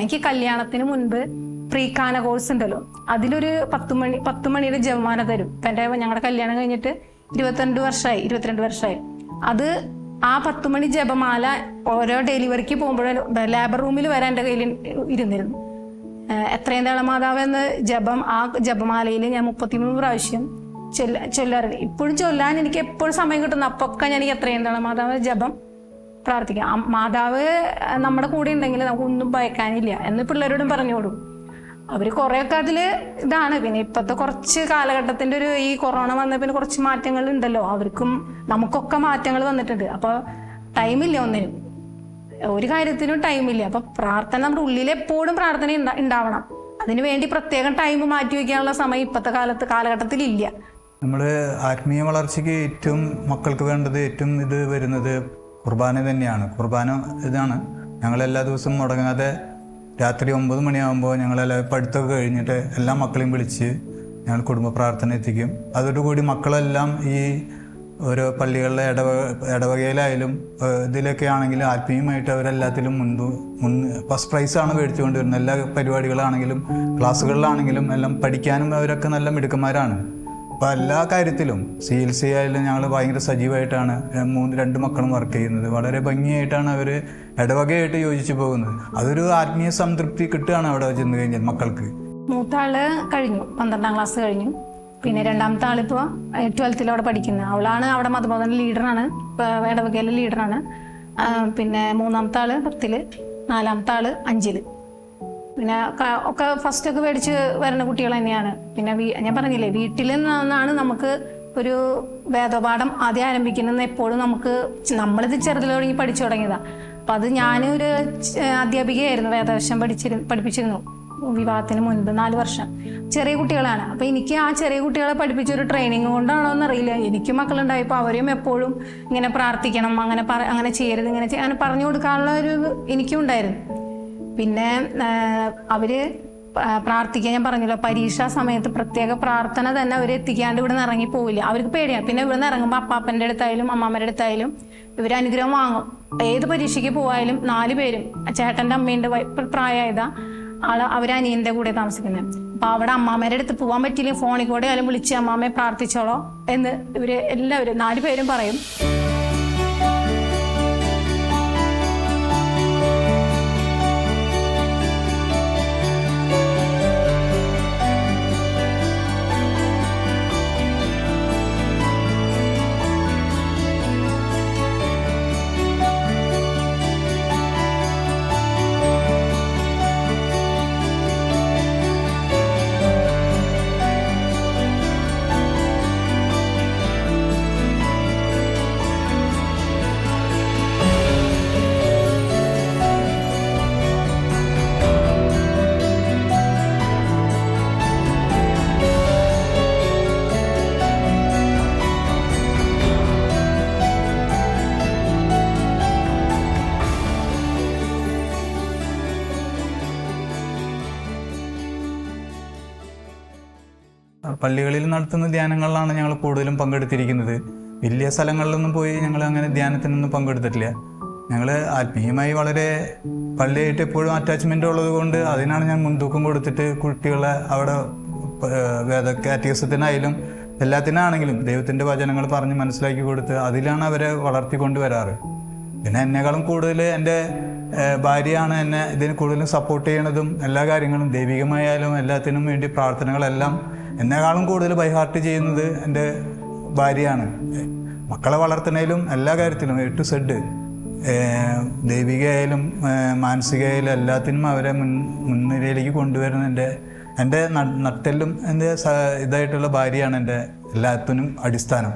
എനിക്ക് കല്യാണത്തിന് മുൻപ് പ്രീകാന കോഴ്സ് ഉണ്ടല്ലോ. അതിലൊരു പത്ത് മണി പത്ത് മണിയുടെ ജവമാന തരും. ഇപ്പം ഞങ്ങളുടെ കല്യാണം കഴിഞ്ഞിട്ട് ഇരുപത്തിരണ്ട് വർഷമായി ഇരുപത്തിരണ്ട് വർഷമായി അത് ആ പത്ത് മണി ജപമാല ഓരോ ഡെലിവറിക്ക് പോകുമ്പോഴും ലേബർ റൂമിൽ വരാൻ എന്റെ കയ്യിൽ ഇരുന്നിരുന്നു. എത്രയും തളമാതാവ് എന്ന ജപം ആ ജപമാലയിൽ ഞാൻ മുപ്പത്തിമൂന്ന് പ്രാവശ്യം ചൊല്ല ചൊല്ലാറുണ്ട്. ഇപ്പോഴും ചൊല്ലാൻ എനിക്ക് എപ്പോഴും സമയം കിട്ടുന്നു. അപ്പൊക്കെ ഞാൻ എത്രയും തളമാതാവ് ജപം പ്രാർത്ഥിക്കാം. മാതാവ് നമ്മുടെ കൂടെ ഉണ്ടെങ്കിൽ നമുക്ക് ഒന്നും ഭയക്കാനില്ല എന്ന് പിള്ളേരോടും പറഞ്ഞോളൂ അവർ കുറേയൊക്കെ അതിൽ ഇതാണ്. പിന്നെ ഇപ്പോഴത്തെ കുറച്ച് കാലഘട്ടത്തിന്റെ ഒരു ഈ കൊറോണ വന്ന പിന്നെ കുറച്ച് മാറ്റങ്ങൾ ഉണ്ടല്ലോ. അവർക്കും നമുക്കൊക്കെ മാറ്റങ്ങൾ വന്നിട്ടുണ്ട്. അപ്പോൾ ടൈമില്ല ഒന്നിനും. ഒരു കാര്യത്തിനും ടൈമില്ല അപ്പോൾ പ്രാർത്ഥന നമ്മുടെ ഉള്ളിൽ എപ്പോഴും പ്രാർത്ഥന ഉണ്ടാവണം അതിനു വേണ്ടി പ്രത്യേകം ടൈം മാറ്റി വയ്ക്കാനുള്ള സമയം ഇപ്പോഴത്തെ കാലത്ത് കാലഘട്ടത്തിൽ ഇല്ല. നമ്മൾ ആത്മീയ വളർച്ചയ്ക്ക് ഏറ്റവും മക്കൾക്ക് വേണ്ടത് ഏറ്റവും ഇത് വരുന്നത് കുർബാന തന്നെയാണ്. കുർബാന ഇതാണ്. ഞങ്ങൾ എല്ലാ ദിവസവും മുടങ്ങാതെ രാത്രി ഒമ്പത് മണിയാകുമ്പോൾ ഞങ്ങളെല്ലാം പഠിത്തമൊക്കെ കഴിഞ്ഞിട്ട് എല്ലാ മക്കളെയും വിളിച്ച് ഞങ്ങൾ കുടുംബ പ്രാർത്ഥന എത്തിക്കും. അതോടുകൂടി മക്കളെല്ലാം ഈ ഓരോ പള്ളികളിലെ ഇടവ ഇടവകയിലായാലും ഇതിലൊക്കെ ആണെങ്കിലും ആത്മീയമായിട്ട് അവരെല്ലാത്തിലും മുൻപ് മുൻ ഫസ്റ്റ് പ്രൈസാണ് മേടിച്ചുകൊണ്ട് വരുന്നത് എല്ലാ പരിപാടികളാണെങ്കിലും ക്ലാസ്സുകളിലാണെങ്കിലും എല്ലാം പഠിക്കാനും അവരൊക്കെ നല്ല മിടുക്കന്മാരാണ്. അപ്പോൾ എല്ലാ കാര്യത്തിലും സി എൽ സി ആയാലും ഞങ്ങൾ ഭയങ്കര സജീവമായിട്ടാണ് മൂന്ന് രണ്ട് മക്കളും വർക്ക് ചെയ്യുന്നത്. വളരെ ഭംഗിയായിട്ടാണ് അവർ ഇടവകയായിട്ട് യോജിച്ച് പോകുന്നത്. അതൊരു ആത്മീയ സംതൃപ്തി കിട്ടുകയാണ് അവിടെ ചെന്ന് കഴിഞ്ഞാൽ മക്കൾക്ക്. മൂത്താൾ കഴിഞ്ഞു. പന്ത്രണ്ടാം ക്ലാസ് കഴിഞ്ഞു. പിന്നെ രണ്ടാമത്തെ ആളിപ്പോൾ ട്വൽത്തിൽ അവിടെ പഠിക്കുന്നത് അവളാണ് അവിടെ മതബോധന ലീഡറാണ് ഇടവകയിലെ ലീഡറാണ് പിന്നെ മൂന്നാമത്തെ ആൾ പത്തിൽ നാലാമത്തെ ആൾ അഞ്ചിൽ. പിന്നെ ഒക്കെ ഫസ്റ്റ് ഒക്കെ മേടിച്ച് വരുന്ന കുട്ടികൾ തന്നെയാണ്. പിന്നെ ഞാൻ പറഞ്ഞില്ലേ വീട്ടിൽ നിന്നാണ് നമുക്ക് ഒരു വേദപാഠം ആദ്യം ആരംഭിക്കുന്നത് എപ്പോഴും നമുക്ക് നമ്മളിത് ചെറുതിൽ തുടങ്ങി പഠിച്ചു തുടങ്ങിയതാണ് അപ്പം അത് ഞാനൊരു അധ്യാപികയായിരുന്നു വേദവശം പഠിച്ചിരു പഠിപ്പിച്ചിരുന്നു. വിവാഹത്തിന് മുൻപ് നാല് വർഷം. ചെറിയ കുട്ടികളാണ്. അപ്പം എനിക്ക് ആ ചെറിയ കുട്ടികളെ പഠിപ്പിച്ച ഒരു ട്രെയിനിങ് കൊണ്ടാണോ എന്നറിയില്ല എനിക്ക് മക്കളുണ്ടായപ്പോൾ അവരെയും എപ്പോഴും ഇങ്ങനെ പ്രാർത്ഥിക്കണം അങ്ങനെ അങ്ങനെ ചെയ്യരുത് ഇങ്ങനെ അങ്ങനെ പറഞ്ഞു കൊടുക്കാനുള്ള ഒരു എനിക്കും ഉണ്ടായിരുന്നു പിന്നെ അവർ പ്രാർത്ഥിക്കാൻ ഞാൻ പറഞ്ഞല്ലോ പരീക്ഷാ സമയത്ത് പ്രത്യേക പ്രാർത്ഥന തന്നെ അവർ എത്തിക്കാണ്ട് ഇവിടെ നിന്ന് ഇറങ്ങി പോവില്ല. അവർക്ക് പേടിയാണ് പിന്നെ ഇവിടെ നിന്ന് ഇറങ്ങുമ്പോൾ അപ്പാപ്പന്റെ അടുത്തായാലും അമ്മാമ്മയുടെ അടുത്തായാലും ഇവർ അനുഗ്രഹം വാങ്ങും. ഏത് പരീക്ഷയ്ക്ക് പോയാലും നാല് പേരും ചേട്ടന്റെ അമ്മേന്റെ പ്രായമായതാ ആൾ അവർ അനിയന്റെ കൂടെ താമസിക്കുന്നത് അപ്പോൾ അവിടെ അമ്മാമ്മേടെ അടുത്ത് പോകാൻ പറ്റിയില്ലെങ്കിൽ ഫോണിൽ കൂടെ ആയാലും വിളിച്ച് അമ്മാമ്മയെ പ്രാർത്ഥിച്ചോളോ എന്ന് ഇവർ എല്ലാവരും നാല് പേരും പറയും. പള്ളികളിൽ നടത്തുന്ന ധ്യാനങ്ങളിലാണ് ഞങ്ങൾ കൂടുതലും പങ്കെടുത്തിരിക്കുന്നത്. വലിയ സ്ഥലങ്ങളിലൊന്നും പോയി ഞങ്ങൾ അങ്ങനെ ധ്യാനത്തിനൊന്നും പങ്കെടുത്തിട്ടില്ല. ഞങ്ങൾ ആത്മീയമായി വളരെ പള്ളിയായിട്ട് എപ്പോഴും അറ്റാച്ച്മെന്റ് ഉള്ളത് കൊണ്ട് അതിനാണ് ഞാൻ മുൻതൂക്കം കൊടുത്തിട്ട് കുട്ടികളെ അവിടെ വേദ കാറ്റിസത്തിനായാലും എല്ലാത്തിനാണെങ്കിലും ദൈവത്തിന്റെ വചനങ്ങൾ പറഞ്ഞ് മനസ്സിലാക്കി കൊടുത്ത് അതിലാണ് അവരെ വളർത്തിക്കൊണ്ട് വരാറ്. പിന്നെ എന്നെക്കാളും കൂടുതൽ എന്റെ ഭാര്യയാണ് എന്നെ ഇതിന് കൂടുതലും സപ്പോർട്ട് ചെയ്യണതും എല്ലാ കാര്യങ്ങളും ദൈവികമായാലും എല്ലാത്തിനും വേണ്ടി പ്രാർത്ഥനകളെല്ലാം എന്നെക്കാളും കൂടുതൽ ബൈഹാർട്ട് ചെയ്യുന്നത് എന്റെ ഭാര്യയാണ്. മക്കളെ വളർത്തുന്നതിലും എല്ലാ കാര്യത്തിലും എ ടു സെഡ് ദൈവികയായാലും മാനസികമായാലും എല്ലാത്തിനും അവരെ മുൻ മുൻനിരയിലേക്ക് കൊണ്ടുവരുന്ന എന്റെ എന്റെ നട്ടെല്ലും എന്റെ ഇതായിട്ടുള്ള ഭാര്യയാണ് എന്റെ എല്ലാത്തിനും അടിസ്ഥാനം.